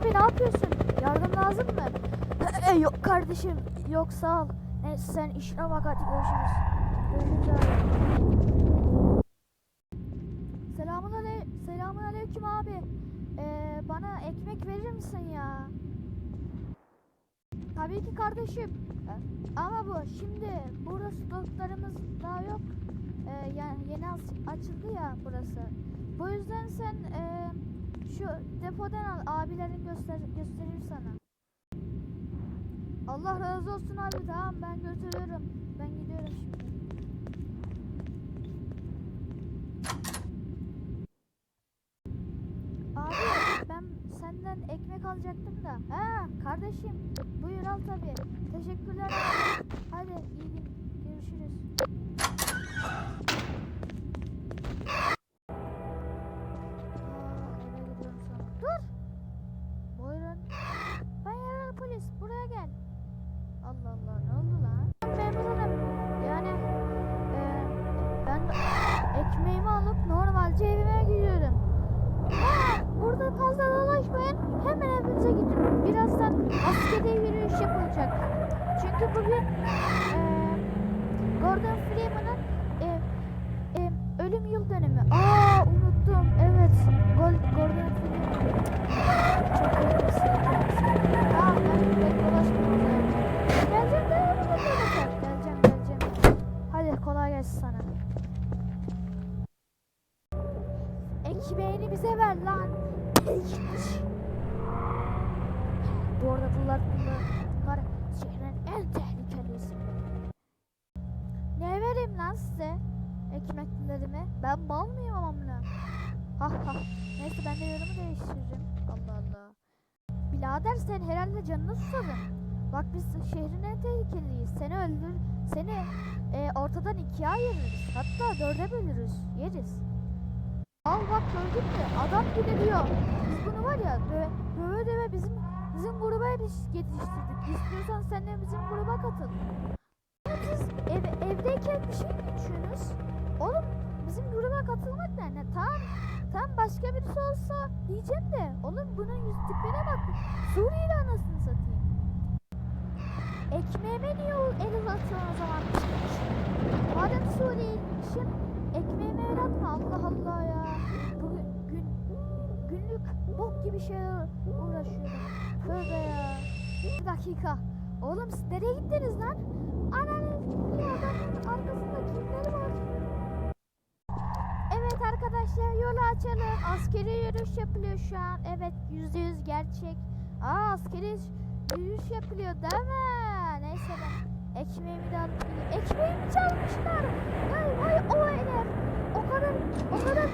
abi ne yapıyorsun? Yardım lazım mı? E, yok kardeşim. Yok sağ ol. Neyse sen işine bak hadi görüşürüz. Görüşürüz abi. Selamun, ale Selamun aleyküm abi. Ee, bana ekmek verir misin ya? Tabii ki kardeşim. E, Ama bu şimdi burada stoklarımız daha yok. Ee, yani yeni aç- açıldı ya burası. Bu yüzden sen e, şu depodan al abilerin göster gösterir sana. Allah razı olsun abi tamam ben götürüyorum. Ben gidiyorum şimdi. Abi ben senden ekmek alacaktım da. Ha kardeşim buyur al tabi. Teşekkürler. Hadi iyi gün. Görüşürüz. Ekmeğimi alıp normalce evime gidiyorum. Ha, burada fazla dolaşmayın. Hemen evinize gidin. Birazdan askeri yürüyüş yapılacak. Çünkü bugün eee, Gordon Freeman'ın eee, eee, ölüm yıl dönümü. Aa unuttum. Evet. Gol- Gordon Freeman. Çok iyi. Ben. Geleceğim de yanıma geleceğim. Geleceğim geleceğim. Hadi kolay gelsin sana. Ekmeğini bize ver lan. Bu arada bunlar bunlar, bunlar şehrin en tehlikeli isimleri. Ne vereyim lan size? Ekmeklilerimi. Ben mal mıyım amına? Ha ha. Neyse ben de yorumu değiştiririm. Allah Allah. Birader sen herhalde canını susadın. Bak biz şehrin en tehlikeliyiz. Seni öldür, seni e, ortadan ikiye ayırırız. Hatta dörde bölürüz. Yeriz. Al bak gördün mü? Adam bile diyor. Biz bunu var ya döve döve, döve bizim bizim gruba yetiş- yetiştirdik. İstiyorsan sen de bizim gruba katıl. Siz ev, evdeyken bir şey mi içiyorsunuz? Oğlum bizim gruba katılmak ne? ne? Tamam Tam başka birisi olsa diyeceğim de oğlum bunun yüz tipine bak. Suriyeli anasını satayım. Ekmeğime niye el uzatıyorsun o zaman? Madem Suriyeliymişim ekmeğime gibi şeyler uğraşıyorum. Tövbe ya. Bir dakika. Oğlum siz nereye gittiniz lan? Ananın arkasında kimleri var? Evet arkadaşlar yolu açalım. Askeri yürüyüş yapılıyor şu an. Evet yüzde yüz gerçek. Aa askeri yürüyüş yapılıyor değil mi? Neyse ben ekmeğimi de alıp gideyim. Ekmeğimi çalmışlar. Vay vay o eler. O kadar o kadar